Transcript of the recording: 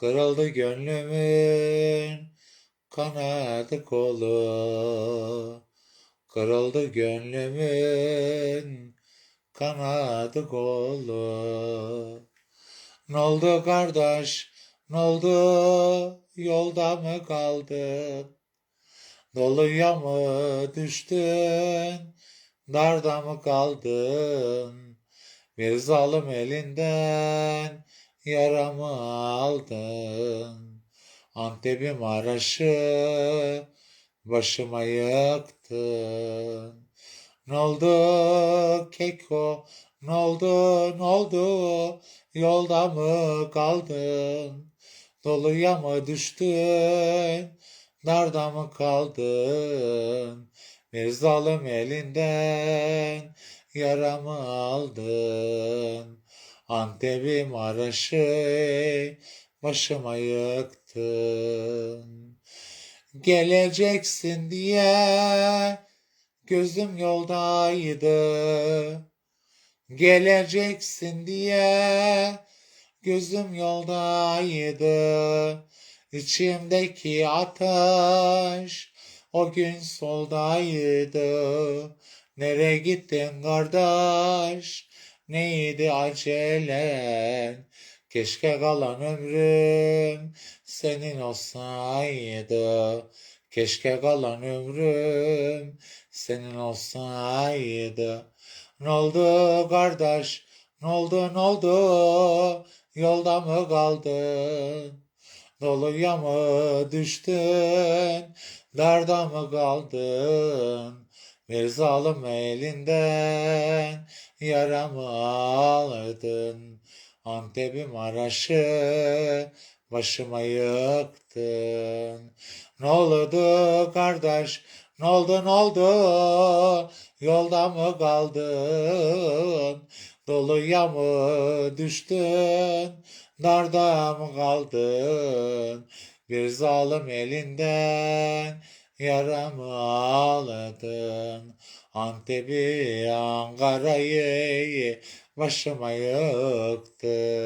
Kırıldı gönlümün kanadı kolu. Kırıldı gönlümün kanadı kolu. Ne oldu kardeş? Ne oldu? Yolda mı kaldın? Doluya mı düştün? Darda mı kaldın? Bir elinden yaramı aldın. Antep'im Maraş'ı başıma yıktın. Ne oldu keko? Ne oldu? Ne oldu? Yolda mı kaldın? Doluya mı düştün? Darda mı kaldın? Bir zalim elinden yaramı aldın. Antep'im Maraş'ı başıma yıktın. Geleceksin diye gözüm yoldaydı. Geleceksin diye gözüm yoldaydı. İçimdeki ateş o gün soldaydı. Nereye gittin kardeş? Neydi acelen? Keşke kalan ömrüm senin olsaydı. Keşke kalan ömrüm senin olsaydı. Ne oldu kardeş? Ne oldu ne oldu? Yolda mı kaldın? Doluya mı düştün? Darda mı kaldın? Bir zalim elinden yaramı aldın. Antep'im Maraş'ı başıma yıktın. Ne oldu kardeş? Ne oldu ne oldu? Yolda mı kaldın? Doluya mı düştün? Darda mı kaldın? Bir zalim elinden yaramı aldın. Antep'i Ankara'yı başıma yıktın.